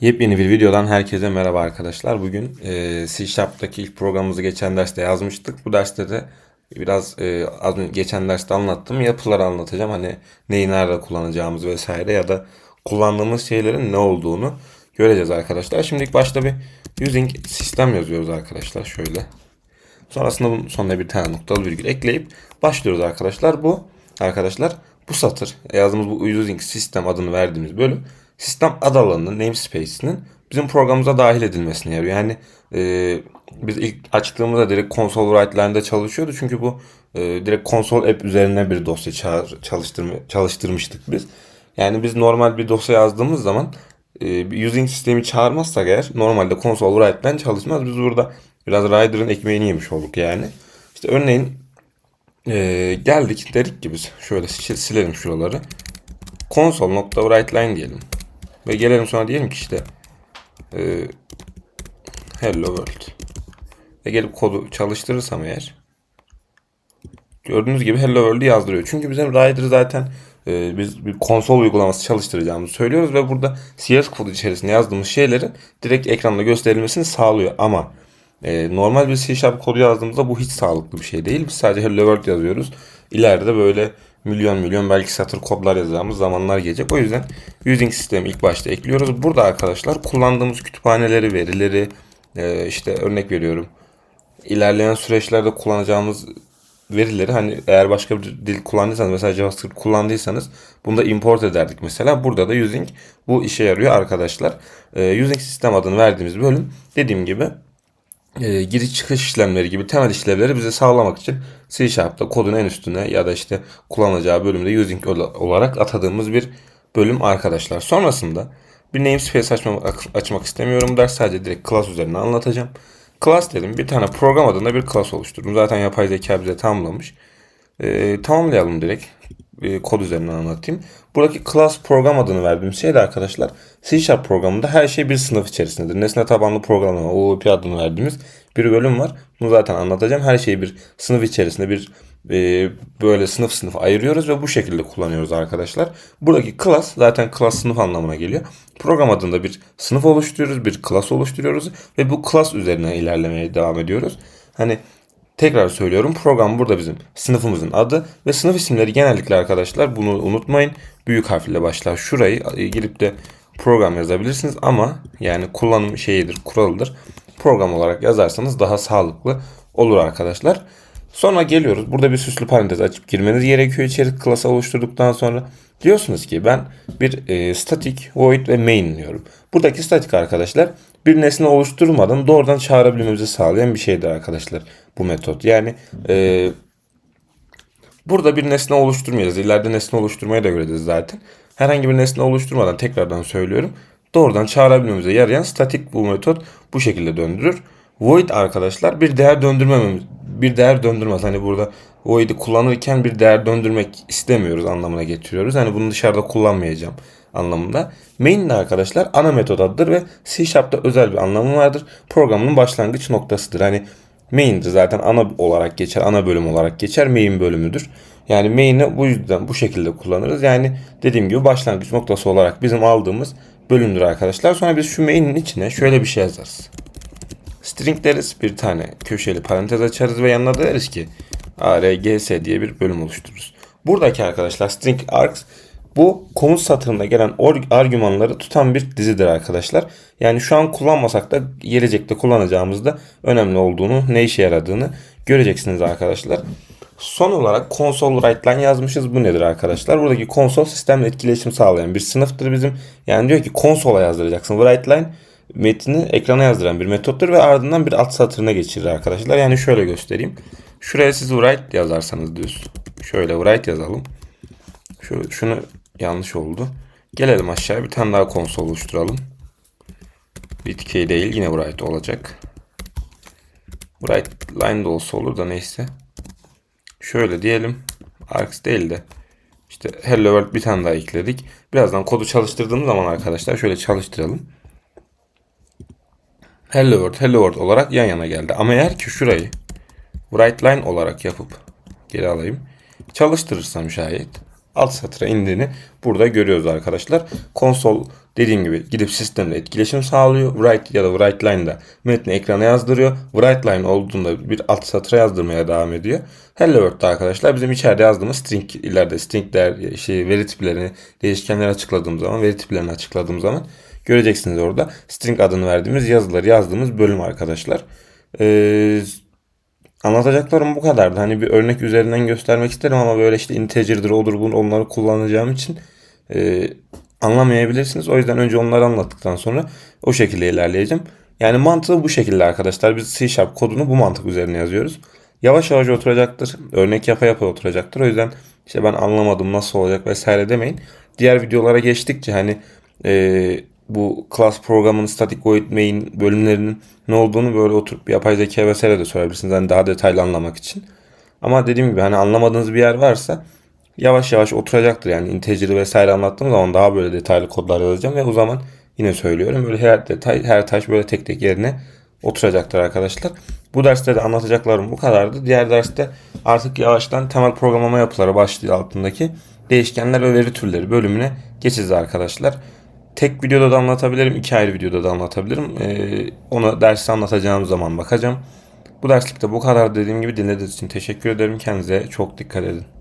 Yepyeni bir videodan herkese merhaba arkadaşlar. Bugün e, C Sharp'taki ilk programımızı geçen derste yazmıştık. Bu derste de biraz e, az önce geçen derste anlattım. Yapıları anlatacağım. Hani neyi nerede kullanacağımız vesaire ya da kullandığımız şeylerin ne olduğunu göreceğiz arkadaşlar. Şimdi ilk başta bir using sistem yazıyoruz arkadaşlar. Şöyle. Sonrasında bunun sonuna bir tane noktalı virgül ekleyip başlıyoruz arkadaşlar. Bu arkadaşlar bu satır yazdığımız bu using sistem adını verdiğimiz bölüm sistem ad alanının namespace'inin bizim programımıza dahil edilmesine yarıyor. Yani e, biz ilk açtığımızda direkt console write'lerinde çalışıyordu. Çünkü bu e, direkt console app üzerine bir dosya çalıştırma, çalıştırmıştık biz. Yani biz normal bir dosya yazdığımız zaman e, using sistemi çağırmazsak eğer normalde console write'den çalışmaz. Biz burada biraz Rider'ın ekmeğini yemiş olduk yani. İşte örneğin e, geldik dedik ki biz şöyle sil- silelim şuraları. Console.writeLine diyelim. Ve gelelim sonra diyelim ki işte e, Hello World. Ve gelip kodu çalıştırırsam eğer gördüğünüz gibi Hello World'ü yazdırıyor. Çünkü bizim Rider zaten e, biz bir konsol uygulaması çalıştıracağımızı söylüyoruz ve burada CS kodu içerisinde yazdığımız şeylerin direkt ekranda gösterilmesini sağlıyor. Ama e, normal bir C Sharp kodu yazdığımızda bu hiç sağlıklı bir şey değil. Biz sadece Hello World yazıyoruz. İleride böyle milyon milyon belki satır kodlar yazacağımız zamanlar gelecek. O yüzden using sistemi ilk başta ekliyoruz. Burada arkadaşlar kullandığımız kütüphaneleri, verileri e, işte örnek veriyorum. İlerleyen süreçlerde kullanacağımız verileri hani eğer başka bir dil kullandıysanız mesela JavaScript kullandıysanız bunu da import ederdik mesela. Burada da using bu işe yarıyor arkadaşlar. E, using sistem adını verdiğimiz bölüm dediğim gibi e, giriş çıkış işlemleri gibi temel işlevleri bize sağlamak için C Sharp'ta kodun en üstüne ya da işte kullanacağı bölümde using ola- olarak atadığımız bir bölüm arkadaşlar. Sonrasında bir namespace açmak, açmak istemiyorum der. Sadece direkt class üzerine anlatacağım. Class dedim. Bir tane program adında bir class oluşturdum. Zaten yapay zeka bize tamamlamış. Ee, tamamlayalım direkt. Ee, kod üzerinden anlatayım. Buradaki class program adını verdiğim şey de arkadaşlar C Sharp programında her şey bir sınıf içerisindedir. Nesne tabanlı programlama OOP adını verdiğimiz bir bölüm var. Bunu zaten anlatacağım. Her şeyi bir sınıf içerisinde bir e, böyle sınıf sınıf ayırıyoruz ve bu şekilde kullanıyoruz arkadaşlar. Buradaki class zaten class sınıf anlamına geliyor. Program adında bir sınıf oluşturuyoruz, bir class oluşturuyoruz ve bu class üzerine ilerlemeye devam ediyoruz. Hani Tekrar söylüyorum program burada bizim sınıfımızın adı ve sınıf isimleri genellikle arkadaşlar bunu unutmayın. Büyük harfle başlar. Şurayı e, girip de program yazabilirsiniz ama yani kullanım şeyidir, kuralıdır. Program olarak yazarsanız daha sağlıklı olur arkadaşlar. Sonra geliyoruz. Burada bir süslü parantez açıp girmeniz gerekiyor içeri klası oluşturduktan sonra. Diyorsunuz ki ben bir e, static, void ve main diyorum. Buradaki static arkadaşlar bir nesne oluşturmadan doğrudan çağırabilmemizi sağlayan bir şeydir arkadaşlar bu metot. Yani e, burada bir nesne oluşturmayacağız. İleride nesne oluşturmaya da göreceğiz zaten. Herhangi bir nesne oluşturmadan tekrardan söylüyorum. Doğrudan çağırabilmemize yarayan statik bu metot bu şekilde döndürür. Void arkadaşlar bir değer döndürmememiz bir değer döndürmez. Hani burada void'i kullanırken bir değer döndürmek istemiyoruz anlamına getiriyoruz. Hani bunu dışarıda kullanmayacağım anlamında. Main de arkadaşlar ana metot adıdır ve C Sharp'ta özel bir anlamı vardır. Programın başlangıç noktasıdır. Hani main'dir zaten ana olarak geçer, ana bölüm olarak geçer, main bölümüdür. Yani main'i bu yüzden bu şekilde kullanırız. Yani dediğim gibi başlangıç noktası olarak bizim aldığımız bölümdür arkadaşlar. Sonra biz şu main'in içine şöyle bir şey yazarız. String deriz bir tane köşeli parantez açarız ve yanına da deriz ki args diye bir bölüm oluştururuz. Buradaki arkadaşlar string args bu komut satırında gelen argümanları tutan bir dizidir arkadaşlar. Yani şu an kullanmasak da gelecekte kullanacağımızda önemli olduğunu, ne işe yaradığını göreceksiniz arkadaşlar. Son olarak console write'line yazmışız. Bu nedir arkadaşlar? Buradaki konsol sistemle etkileşim sağlayan bir sınıftır bizim. Yani diyor ki konsola yazdıracaksın. Writeline metni ekrana yazdıran bir metottur ve ardından bir alt satırına geçirir arkadaşlar. Yani şöyle göstereyim. Şuraya siz write yazarsanız düz. Şöyle write yazalım. Şu, şunu yanlış oldu. Gelelim aşağıya bir tane daha konsol oluşturalım. Bitkey değil yine write olacak. Write line de olsa olur da neyse. Şöyle diyelim. Arcs değil de işte Hello World bir tane daha ekledik. Birazdan kodu çalıştırdığımız zaman arkadaşlar şöyle çalıştıralım. Hello World, Hello World olarak yan yana geldi. Ama eğer ki şurayı write line olarak yapıp geri alayım. Çalıştırırsam şayet alt satıra indiğini burada görüyoruz arkadaşlar. Konsol dediğim gibi gidip sistemle etkileşim sağlıyor. Write ya da write line'da metni ekrana yazdırıyor. Write line olduğunda bir alt satıra yazdırmaya devam ediyor. Hello World'da arkadaşlar bizim içeride yazdığımız string ileride string değer şey veri tiplerini değişkenleri açıkladığım zaman veri tiplerini açıkladığım zaman göreceksiniz orada string adını verdiğimiz yazıları yazdığımız bölüm arkadaşlar. Ee, Anlatacaklarım bu kadardı. Hani bir örnek üzerinden göstermek isterim ama böyle işte integer'dır odur bunu onları kullanacağım için e, anlamayabilirsiniz. O yüzden önce onları anlattıktan sonra o şekilde ilerleyeceğim. Yani mantığı bu şekilde arkadaşlar. Biz C Sharp kodunu bu mantık üzerine yazıyoruz. Yavaş yavaş oturacaktır. Örnek yapa yapa oturacaktır. O yüzden işte ben anlamadım nasıl olacak vesaire demeyin. Diğer videolara geçtikçe hani e, bu class programının static void main bölümlerinin ne olduğunu böyle oturup yapay zeka vesaire de sorabilirsiniz. Hani daha detaylı anlamak için. Ama dediğim gibi hani anlamadığınız bir yer varsa yavaş yavaş oturacaktır. Yani integer'i vesaire anlattığım zaman daha böyle detaylı kodlar yazacağım ve o zaman yine söylüyorum böyle her detay her taş böyle tek tek yerine oturacaktır arkadaşlar. Bu derste de anlatacaklarım bu kadardı. Diğer derste artık yavaştan temel programlama yapıları başlığı altındaki değişkenler ve veri türleri bölümüne geçeceğiz arkadaşlar. Tek videoda da anlatabilirim, iki ayrı videoda da anlatabilirim. Ee, onu derste anlatacağım zaman bakacağım. Bu derslikte bu kadar dediğim gibi dinlediğiniz için teşekkür ederim. Kendinize çok dikkat edin.